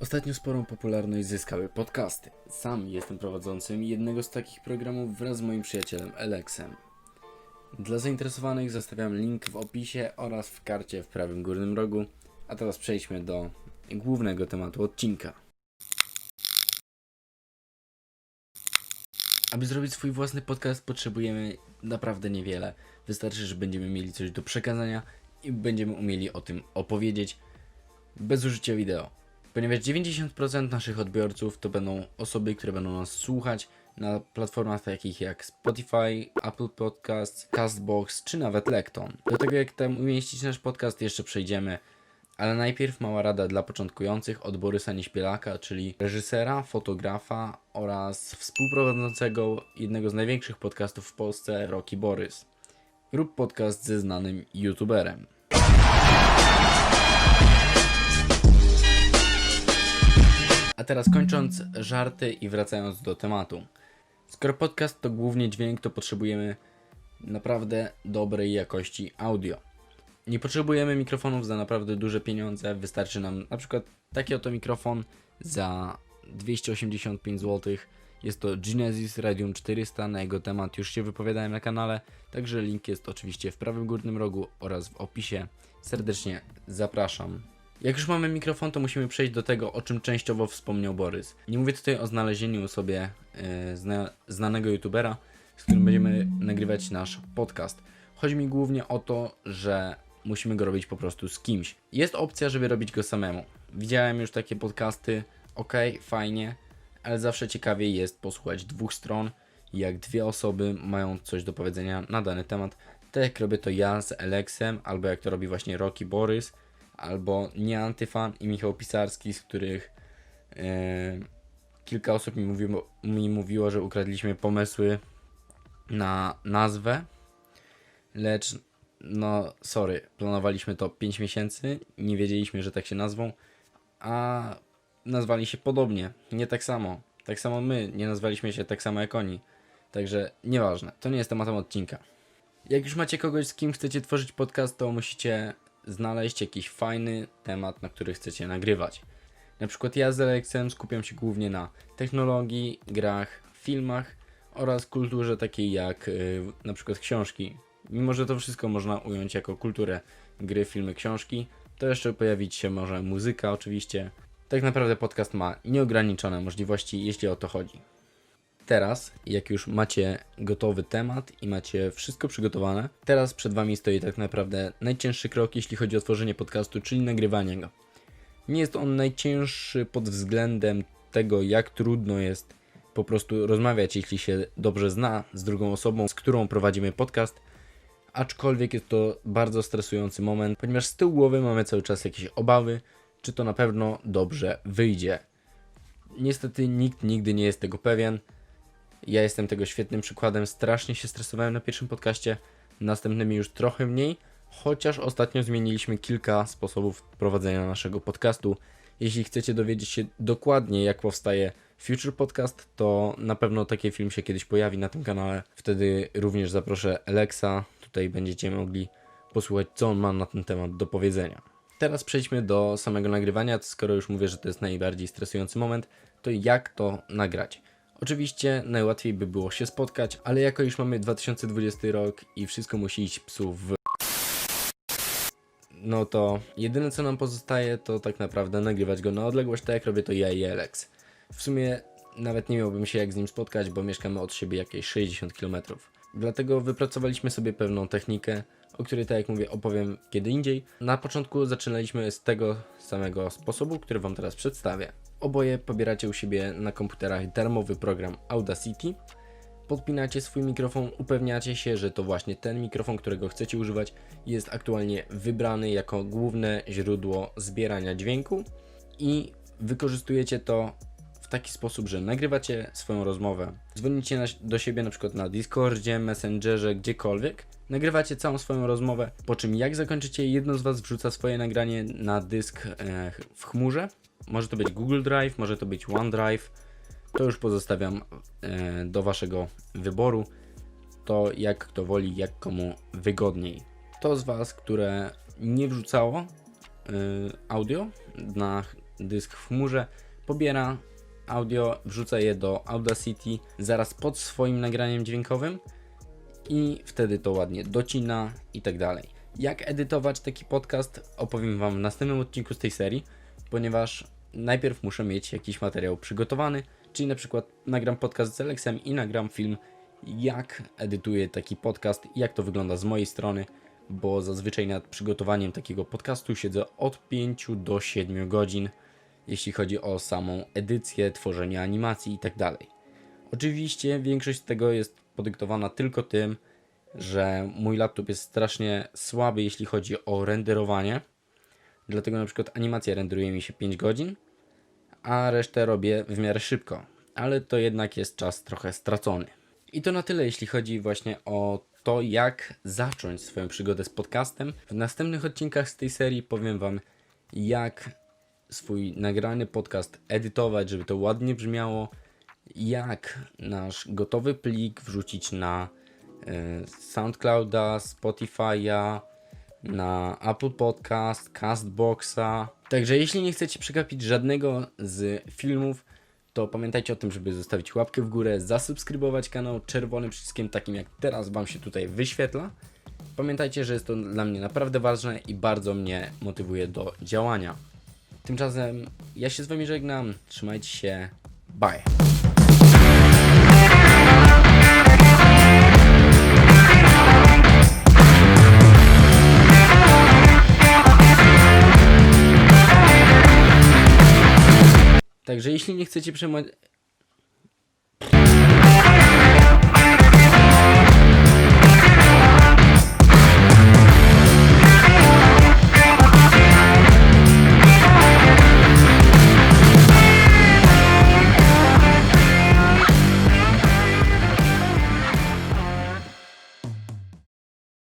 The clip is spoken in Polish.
Ostatnio sporą popularność zyskały podcasty. Sam jestem prowadzącym jednego z takich programów wraz z moim przyjacielem Alexem. Dla zainteresowanych zostawiam link w opisie oraz w karcie w prawym górnym rogu. A teraz przejdźmy do głównego tematu odcinka. Aby zrobić swój własny podcast potrzebujemy naprawdę niewiele. Wystarczy, że będziemy mieli coś do przekazania i będziemy umieli o tym opowiedzieć bez użycia wideo. Ponieważ 90% naszych odbiorców to będą osoby, które będą nas słuchać na platformach takich jak Spotify, Apple Podcasts, Castbox czy nawet Lekton. Do tego jak tam umieścić nasz podcast jeszcze przejdziemy, ale najpierw mała rada dla początkujących od Borysa Nieśpielaka, czyli reżysera, fotografa oraz współprowadzącego jednego z największych podcastów w Polsce, Rocky Borys. Rób podcast ze znanym youtuberem. A teraz kończąc żarty i wracając do tematu. Skoro podcast to głównie dźwięk, to potrzebujemy naprawdę dobrej jakości audio. Nie potrzebujemy mikrofonów za naprawdę duże pieniądze. Wystarczy nam na przykład taki oto mikrofon za 285 zł. Jest to Genesis Radium 400. Na jego temat już się wypowiadałem na kanale, także link jest oczywiście w prawym górnym rogu oraz w opisie. Serdecznie zapraszam. Jak już mamy mikrofon, to musimy przejść do tego, o czym częściowo wspomniał Borys. Nie mówię tutaj o znalezieniu sobie e, zna, znanego youtubera, z którym będziemy nagrywać nasz podcast. Chodzi mi głównie o to, że musimy go robić po prostu z kimś. Jest opcja, żeby robić go samemu. Widziałem już takie podcasty, ok, fajnie, ale zawsze ciekawiej jest posłuchać dwóch stron, jak dwie osoby mają coś do powiedzenia na dany temat. Tak jak robię to ja z Alexem, albo jak to robi właśnie Rocky Borys, albo nie Antyfan i Michał Pisarski, z których e, kilka osób mi mówiło, mi mówiło, że ukradliśmy pomysły na nazwę, lecz no sorry, planowaliśmy to 5 miesięcy, nie wiedzieliśmy, że tak się nazwą, a nazwali się podobnie, nie tak samo. Tak samo my, nie nazwaliśmy się tak samo jak oni. Także nieważne, to nie jest tematem odcinka. Jak już macie kogoś, z kim chcecie tworzyć podcast, to musicie znaleźć jakiś fajny temat, na który chcecie nagrywać. Na przykład ja z Alexem skupiam się głównie na technologii, grach, filmach oraz kulturze takiej jak y, na przykład książki. Mimo, że to wszystko można ująć jako kulturę gry, filmy, książki, to jeszcze pojawić się może muzyka oczywiście. Tak naprawdę podcast ma nieograniczone możliwości, jeśli o to chodzi. Teraz, jak już macie gotowy temat i macie wszystko przygotowane, teraz przed Wami stoi tak naprawdę najcięższy krok, jeśli chodzi o tworzenie podcastu, czyli nagrywanie go. Nie jest on najcięższy pod względem tego, jak trudno jest po prostu rozmawiać, jeśli się dobrze zna z drugą osobą, z którą prowadzimy podcast, aczkolwiek jest to bardzo stresujący moment, ponieważ z tyłu głowy mamy cały czas jakieś obawy, czy to na pewno dobrze wyjdzie. Niestety nikt nigdy nie jest tego pewien. Ja jestem tego świetnym przykładem. Strasznie się stresowałem na pierwszym podcaście, następnymi już trochę mniej, chociaż ostatnio zmieniliśmy kilka sposobów prowadzenia naszego podcastu. Jeśli chcecie dowiedzieć się dokładnie, jak powstaje Future Podcast, to na pewno taki film się kiedyś pojawi na tym kanale. Wtedy również zaproszę Alexa. Tutaj będziecie mogli posłuchać, co on ma na ten temat do powiedzenia. Teraz przejdźmy do samego nagrywania. Skoro już mówię, że to jest najbardziej stresujący moment, to jak to nagrać? Oczywiście najłatwiej by było się spotkać, ale jako już mamy 2020 rok i wszystko musi iść psu w no to jedyne co nam pozostaje to tak naprawdę nagrywać go na odległość, tak jak robię to ja i Alex. W sumie nawet nie miałbym się jak z nim spotkać, bo mieszkamy od siebie jakieś 60 km. Dlatego wypracowaliśmy sobie pewną technikę, o której tak jak mówię opowiem kiedy indziej. Na początku zaczynaliśmy z tego samego sposobu, który Wam teraz przedstawię. Oboje pobieracie u siebie na komputerach darmowy program Audacity. Podpinacie swój mikrofon, upewniacie się, że to właśnie ten mikrofon, którego chcecie używać, jest aktualnie wybrany jako główne źródło zbierania dźwięku i wykorzystujecie to taki sposób, że nagrywacie swoją rozmowę, dzwonicie na, do siebie na przykład na Discordzie, Messengerze, gdziekolwiek, nagrywacie całą swoją rozmowę, po czym jak zakończycie, jedno z Was wrzuca swoje nagranie na dysk e, w chmurze. Może to być Google Drive, może to być OneDrive. To już pozostawiam e, do Waszego wyboru. To jak kto woli, jak komu wygodniej. To z Was, które nie wrzucało e, audio na dysk w chmurze, pobiera audio, wrzuca je do Audacity zaraz pod swoim nagraniem dźwiękowym i wtedy to ładnie docina i tak dalej. Jak edytować taki podcast opowiem Wam w następnym odcinku z tej serii, ponieważ najpierw muszę mieć jakiś materiał przygotowany, czyli na przykład nagram podcast z Alexem i nagram film jak edytuję taki podcast jak to wygląda z mojej strony, bo zazwyczaj nad przygotowaniem takiego podcastu siedzę od 5 do 7 godzin, jeśli chodzi o samą edycję, tworzenie animacji i tak. Oczywiście większość z tego jest podyktowana tylko tym, że mój laptop jest strasznie słaby, jeśli chodzi o renderowanie. Dlatego na przykład animacja renderuje mi się 5 godzin, a resztę robię w miarę szybko. Ale to jednak jest czas trochę stracony. I to na tyle, jeśli chodzi właśnie o to, jak zacząć swoją przygodę z podcastem. W następnych odcinkach z tej serii powiem Wam, jak swój nagrany podcast edytować, żeby to ładnie brzmiało, jak nasz gotowy plik wrzucić na y, SoundClouda, Spotify'a, na Apple Podcast, Castboxa. Także jeśli nie chcecie przegapić żadnego z filmów, to pamiętajcie o tym, żeby zostawić łapkę w górę, zasubskrybować kanał czerwonym przyciskiem takim jak teraz Wam się tutaj wyświetla. Pamiętajcie, że jest to dla mnie naprawdę ważne i bardzo mnie motywuje do działania. Tymczasem ja się z Wami żegnam, trzymajcie się, bye! Także jeśli nie chcecie przemo-